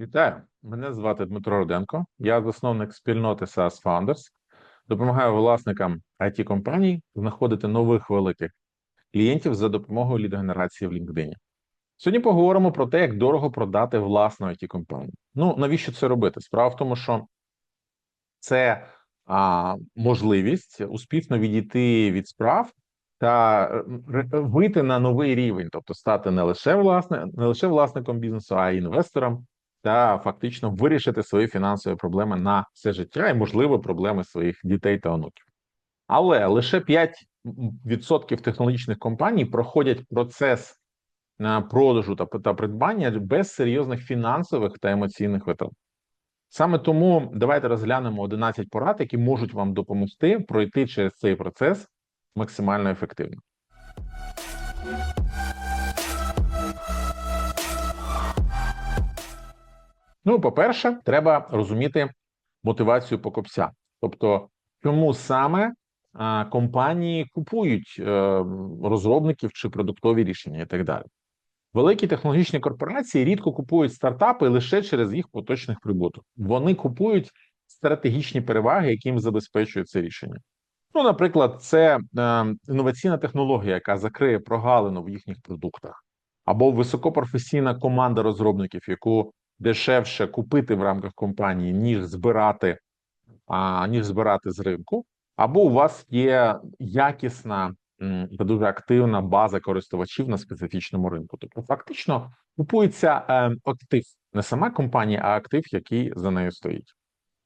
Вітаю! Мене звати Дмитро Руденко. Я засновник спільноти SaaS Founders. Допомагаю власникам it компаній знаходити нових великих клієнтів за допомогою лідогенерації в LinkedIn. Сьогодні поговоримо про те, як дорого продати власну it компанію. Ну навіщо це робити? Справа в тому, що це а, можливість успішно відійти від справ та е, вийти на новий рівень, тобто стати не лише власне, не лише власником бізнесу, а й інвестором, та фактично вирішити свої фінансові проблеми на все життя і, можливо, проблеми своїх дітей та онуків. Але лише 5% технологічних компаній проходять процес е, продажу та, придбання без серйозних фінансових та емоційних витрат. Саме тому давайте розглянемо 11 порад, які можуть вам допомогти пройти через цей процес максимально ефективно. Ну, по-перше, треба розуміти мотивацію покупця, тобто, чому саме компанії купують е, розробників чи продуктові рішення і так далі. Великі технологічні корпорації рідко купують стартапи лише через їх поточних прибуток. Вони купують стратегічні переваги, які їм забезпечують це рішення. Ну, наприклад, це е, інноваційна технологія, яка закриє прогалину в їхніх продуктах, або високопрофесійна команда розробників, яку дешевше купити в рамках компанії, ніж збирати, а, ніж збирати з ринку, або у вас є якісна та дуже активна база користувачів на специфічному ринку. Тобто, фактично купується е, актив, не сама компанія, а актив, який за нею стоїть.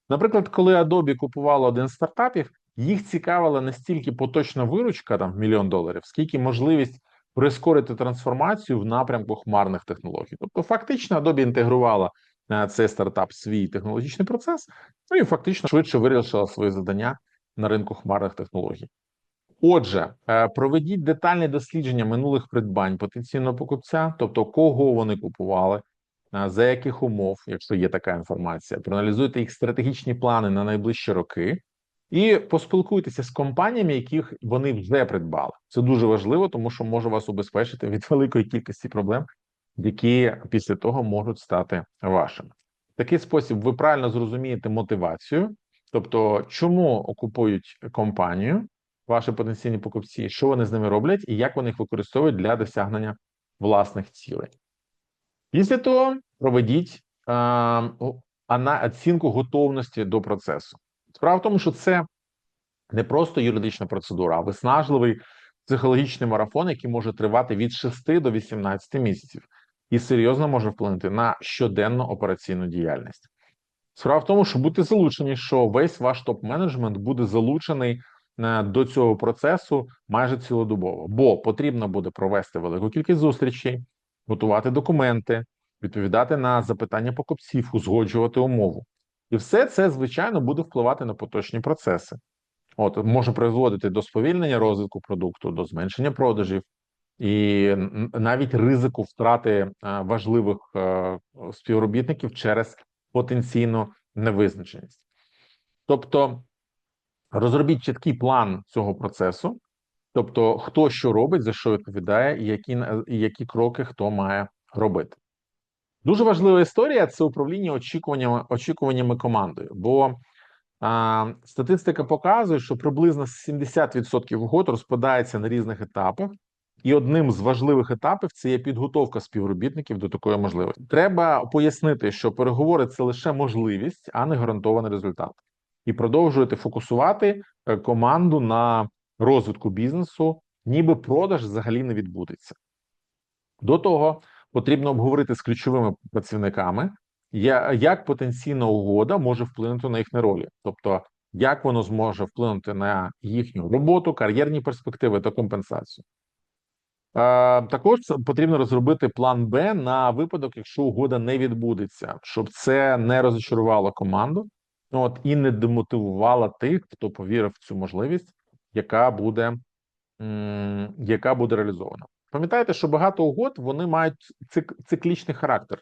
Наприклад, коли Adobe купувала один з стартапів, їх цікавила не стільки поточна виручка, там мільйон доларів, скільки можливість прискорити трансформацію в напрямку хмарних технологій. Тобто, фактично, Adobe інтегрувала е, цей стартап свій технологічний процес, ну і фактично швидше вирішила свої завдання на ринку хмарних технологій. Отже, е, проведіть детальне дослідження минулих придбань потенційного покупця, тобто кого вони купували, е, за яких умов, якщо є така інформація, проаналізуйте їх стратегічні плани на найближчі роки і поспілкуйтеся з компаніями, яких вони вже придбали. Це дуже важливо, тому що може вас убезпечити від великої кількості проблем, які після того можуть стати вашими. В такий спосіб ви правильно зрозумієте мотивацію, тобто, чому окупують компанію ваші потенційні покупці, що вони з ними роблять і як вони їх використовують для досягнення власних цілей. Після того проведіть е, оцінку готовності до процесу. Справа в тому, що це не просто юридична процедура, а виснажливий психологічний марафон, який може тривати від 6 до 18 місяців, і серйозно може вплинути на щоденну операційну діяльність. Справа в тому, що будьте залучені, що весь ваш топ-менеджмент буде залучений е, до цього процесу майже цілодобово, бо потрібно буде провести велику кількість зустрічей, готувати документи, відповідати на запитання покупців, узгоджувати умову. І все це, звичайно, буде впливати на поточні процеси. От може призводити до сповільнення розвитку продукту, до зменшення продажів і навіть ризику втрати е, важливих е, співробітників через потенційну невизначеність. Тобто розробіть чіткий план цього процесу, тобто хто що робить, за що відповідає, і які, і які кроки хто має робити. Дуже важлива історія це управління очікуваннями, очікуваннями командою. Бо а, статистика показує, що приблизно 70% угод розпадається на різних етапах, і одним з важливих етапів це є підготовка співробітників до такої можливості. Треба пояснити, що переговори це лише можливість, а не гарантований результат, і продовжуєте фокусувати е, команду на розвитку бізнесу, ніби продаж взагалі не відбудеться. До того потрібно обговорити з ключовими працівниками, як потенційна угода може вплинути на їхні ролі, тобто як воно зможе вплинути на їхню роботу, кар'єрні перспективи та компенсацію. Також потрібно розробити план Б на випадок, якщо угода не відбудеться, щоб це не розчарувало команду, от і не демотивувало тих, хто повірив в цю можливість, яка буде, яка буде реалізована. Пам'ятайте, що багато угод вони мають цик, циклічний характер,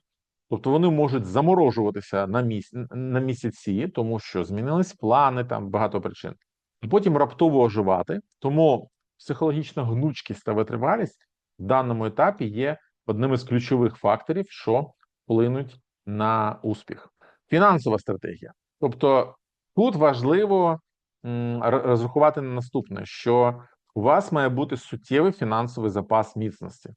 тобто вони можуть заморожуватися на міс... на місяці, тому що змінились плани, там багато причин, і потім раптово оживати. Тому психологічна гнучкість та витривалість в даному етапі є одним із ключових факторів, що вплинуть на успіх. Фінансова стратегія. Тобто тут важливо розрахувати на наступне, що у вас має бути суттєвий фінансовий запас міцності.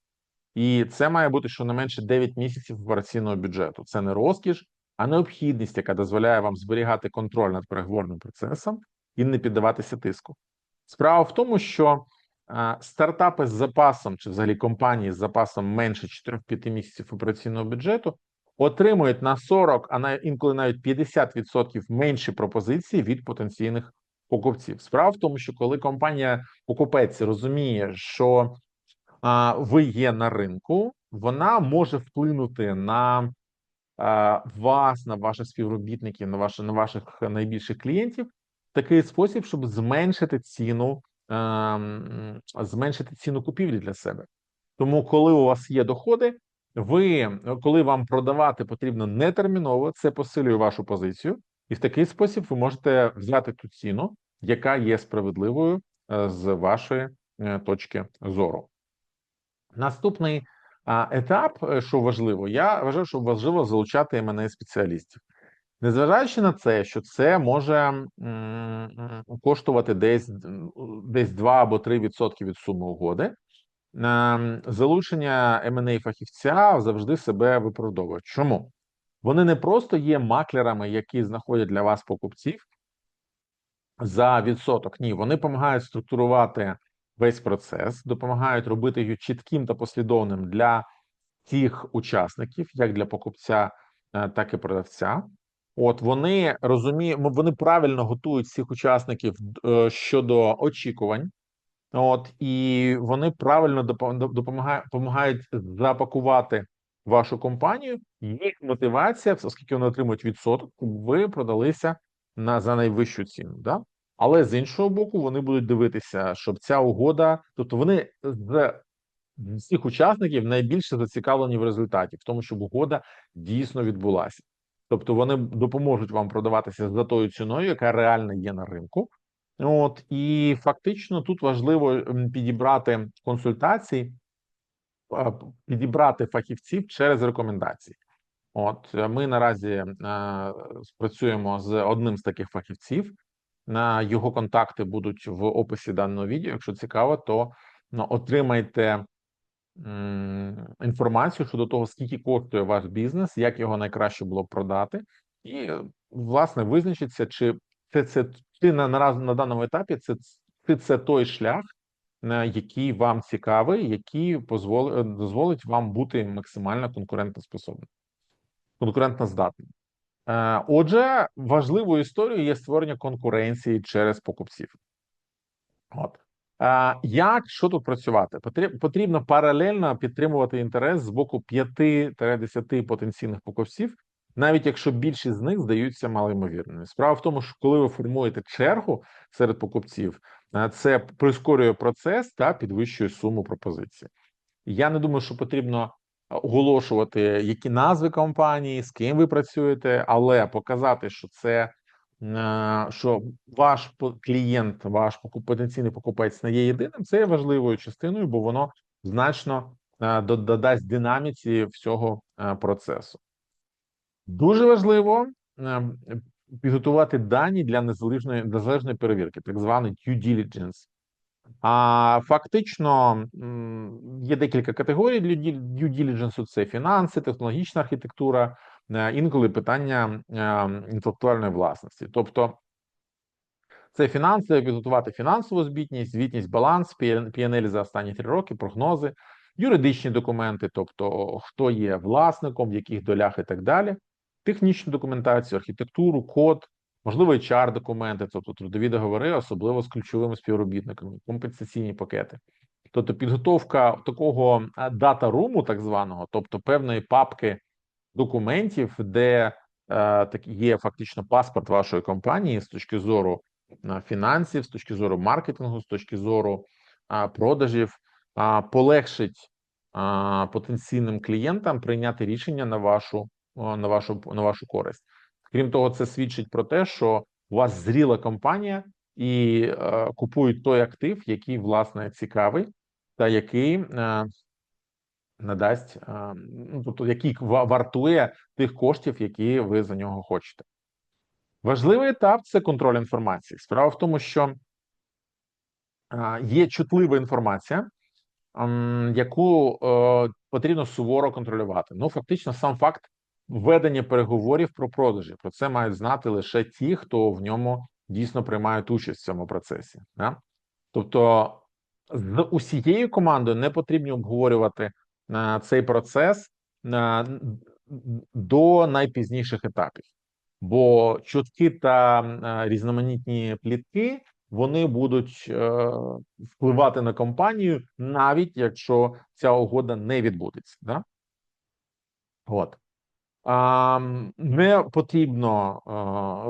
І це має бути щонайменше 9 місяців операційного бюджету. Це не розкіш, а необхідність, яка дозволяє вам зберігати контроль над переговорним процесом і не піддаватися тиску. Справа в тому, що а, стартапи з запасом, чи взагалі компанії з запасом менше 4-5 місяців операційного бюджету отримують на 40, а на інколи навіть 50% менші пропозиції від потенційних покупців. Справа в тому, що коли компанія покупець розуміє, що а, ви є на ринку, вона може вплинути на а, вас, на ваших співробітників, на ваших, на ваших найбільших клієнтів в такий спосіб, щоб зменшити ціну, ем, зменшити ціну купівлі для себе. Тому, коли у вас є доходи, ви коли вам продавати потрібно нетерміново, це посилює вашу позицію, і в такий спосіб ви можете взяти ту ціну, яка є справедливою е, з вашої е, точки зору. Наступний етап, е, що важливо, я вважаю, що важливо залучати МНС спеціалістів. Незважаючи на це, що це може коштувати десь, десь 2 або 3% від суми угоди, ем, залучення M&A фахівця завжди себе виправдовує. Чому? Вони не просто є маклерами, які знаходять для вас покупців за відсоток. Ні, вони допомагають структурувати весь процес, допомагають робити його чітким та послідовним для тих учасників, як для покупця, е, так і продавця. От вони розуміють, вони правильно готують всіх учасників е, щодо очікувань. От і вони правильно допомагають, допомагають запакувати вашу компанію. Їх мотивація, оскільки вони отримують відсоток, ви продалися на за найвищу ціну. Да? Але з іншого боку, вони будуть дивитися, щоб ця угода, тобто вони з всіх учасників найбільше зацікавлені в результаті, в тому, щоб угода дійсно відбулася. Тобто вони допоможуть вам продаватися за тою ціною, яка реально є на ринку. От і фактично тут важливо підібрати консультації, підібрати фахівців через рекомендації. От е, ми наразі е, спрацюємо з одним з таких фахівців. На його контакти будуть в описі даного відео. Якщо цікаво, то ну, отримайте інформацію щодо того, скільки коштує ваш бізнес, як його найкраще було продати, і е, власне визначиться, чи це це чи на нараз на даному етапі це це той шлях, на який вам цікавий, який дозволить вам бути максимально конкурентоспособним, конкурентноздатним. Е, Отже, важливою історією є створення конкуренції через покупців. От. Як що тут працювати? Потрібно паралельно підтримувати інтерес з боку 5-10 потенційних покупців, навіть якщо більшість з них здаються малоймовірними. Справа в тому, що коли ви формуєте чергу серед покупців, це прискорює процес та підвищує суму пропозиції. Я не думаю, що потрібно оголошувати, які назви компанії, з ким ви працюєте, але показати, що це е, що ваш клієнт, ваш потенційний покупець не є єдиним, це є важливою частиною, бо воно значно е, додасть динаміці всього е, процесу. Дуже важливо е, підготувати дані для незалежної незалежної перевірки, так званий due diligence. А фактично є декілька категорій для due diligence. Це фінанси, технологічна архітектура, е, інколи питання е, інтелектуальної власності. Тобто це фінанси, підготувати фінансову звітність, звітність, баланс, PNL за останні три роки, прогнози, юридичні документи, тобто хто є власником, в яких долях і так далі, технічну документацію, архітектуру, код, можливо, HR документи, тобто трудові договори, особливо з ключовими співробітниками, компенсаційні пакети. Тобто підготовка такого дата-руму, так званого, тобто певної папки документів, де е, так є фактично паспорт вашої компанії з точки зору е, фінансів, з точки зору маркетингу, з точки зору продажів, полегшить потенційним клієнтам прийняти рішення на вашу, на вашу на вашу користь. Крім того, це свідчить про те, що у вас зріла компанія і е, купують той актив, який власне цікавий, та який е, надасть, а, ну, тобто який вартує тих коштів, які ви за нього хочете. Важливий етап це контроль інформації. Справа в тому, що а, є чутлива інформація, яку е, потрібно суворо контролювати. Ну, фактично, сам факт ведення переговорів про продажі. Про це мають знати лише ті, хто в ньому дійсно приймають участь в цьому процесі. Да? Тобто, з усією командою не потрібно обговорювати е, цей процес е, до найпізніших етапів. Бо чутки та е, різноманітні плітки вони будуть е, впливати на компанію, навіть якщо ця угода не відбудеться. Да? От. Не потрібно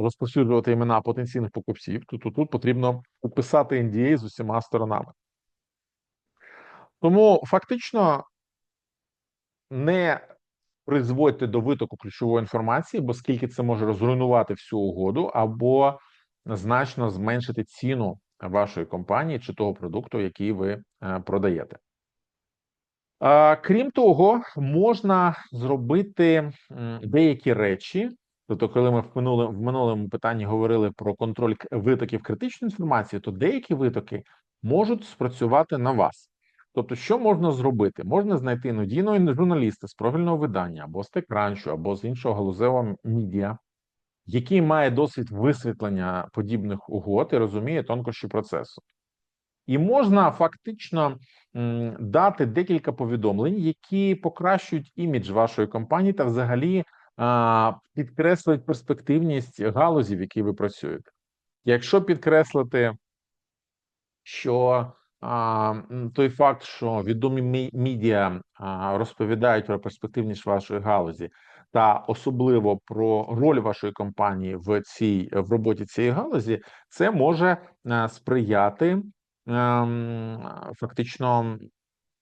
розповсюджувати імена потенційних покупців. Тут, тут, тут потрібно підписати NDA з усіма сторонами. Тому фактично не призводьте до витоку ключової інформації, бо скільки це може розруйнувати всю угоду, або значно зменшити ціну вашої компанії чи того продукту, який ви е, продаєте. Крім того, можна зробити деякі речі. Тобто, коли ми в минулому, в минулому питанні говорили про контроль витоків критичної інформації, то деякі витоки можуть спрацювати на вас. Тобто, що можна зробити? Можна знайти надійного журналіста з профільного видання або з TechCrunch, або з іншого галузевого медіа, який має досвід висвітлення подібних угод і розуміє тонкощі процесу. І можна фактично дати декілька повідомлень, які покращують імідж вашої компанії та взагалі а, підкреслюють перспективність галузі, в якій ви працюєте. Якщо підкреслити, що той факт, що відомі мі- медіа розповідають про перспективність вашої галузі, та особливо про роль вашої компанії в цій в роботі цієї галузі, це може сприяти фактично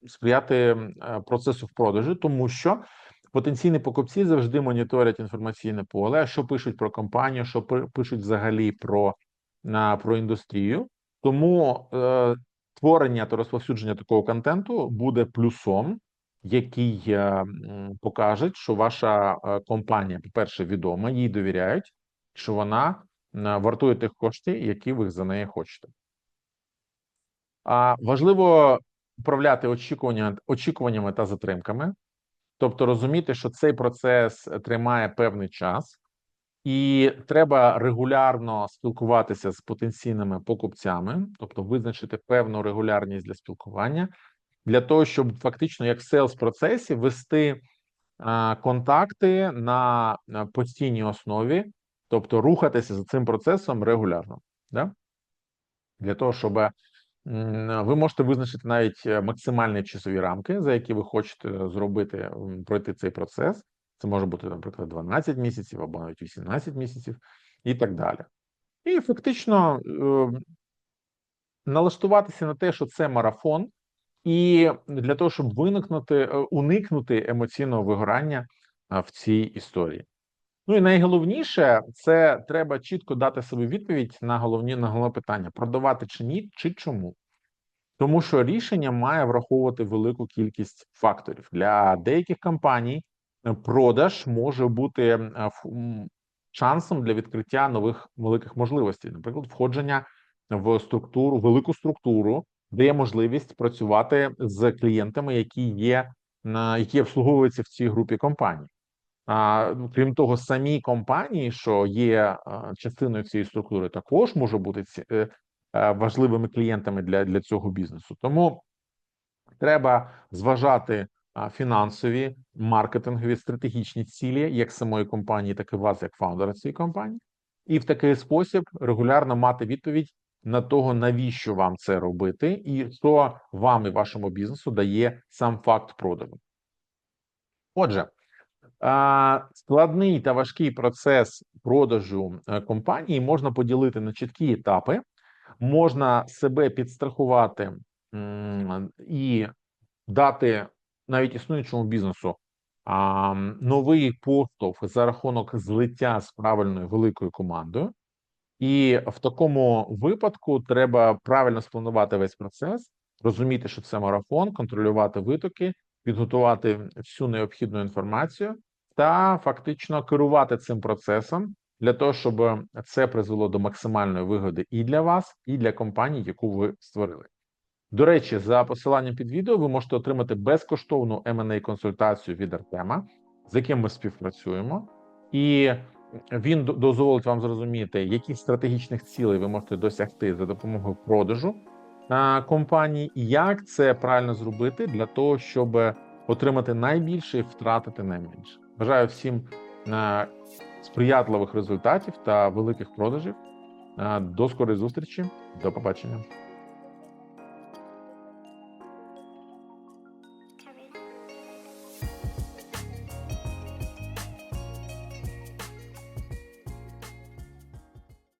сприяти е, процесу в продажу, тому що потенційні покупці завжди моніторять інформаційне поле. Що пишуть про компанію, що пишуть взагалі про, про індустрію. Тому е, творення та розповсюдження такого контенту буде плюсом, який е, покаже, що ваша е, компанія, по-перше, відома, їй довіряють, що вона е, вартує тих коштів, які ви за неї хочете. А важливо управляти очікування, очікуваннями та затримками, тобто розуміти, що цей процес тримає певний час, і треба регулярно спілкуватися з потенційними покупцями, тобто визначити певну регулярність для спілкування, для того, щоб фактично як в селс процесі вести контакти на, постійній основі, тобто рухатися за цим процесом регулярно. Да? Для того, щоб ви можете визначити навіть е, максимальні часові рамки, за які ви хочете зробити, пройти цей процес. Це може бути, наприклад, 12 місяців або навіть 18 місяців, і так далі. І фактично е, налаштуватися на те, що це марафон, і для того, щоб виникнути, е, уникнути емоційного вигорання в цій історії. Ну і найголовніше це треба чітко дати собі відповідь на головні на головне питання: продавати чи ні, чи чому. Тому що рішення має враховувати велику кількість факторів для деяких компаній. е, Продаж може бути е, шансом для відкриття нових великих можливостей, наприклад, входження в структуру, велику структуру, де є можливість працювати з клієнтами, які є на які обслуговуються в цій групі компаній. А ну, крім того, самі компанії, що є частиною цієї структури, також може бути е, е, важливими клієнтами для, для цього бізнесу. Тому треба зважати фінансові, маркетингові, стратегічні цілі, як самої компанії, так і вас, як фаундера цієї компанії, і в такий спосіб регулярно мати відповідь на того, навіщо вам це робити, і що вам і вашому бізнесу дає сам факт продажу. Отже. Складний та важкий процес продажу е, компанії можна поділити на чіткі етапи, можна себе підстрахувати і дати навіть існуючому бізнесу новий поштовх за рахунок злиття з правильною великою командою. І в такому випадку треба правильно спланувати весь процес, розуміти, що це марафон, контролювати витоки, підготувати всю необхідну інформацію та фактично керувати цим процесом для того, щоб це призвело до максимальної вигоди і для вас, і для компанії, яку ви створили. До речі, за посиланням під відео ви можете отримати безкоштовну M&A консультацію від Артема, з яким ми співпрацюємо, і він дозволить вам зрозуміти, яких стратегічних цілей ви можете досягти за допомогою продажу компанії, і як це правильно зробити для того, щоб отримати найбільше і втратити найменше. Бажаю всім е, сприятливих результатів та великих продажів. Е, До скорої зустрічі, до побачення.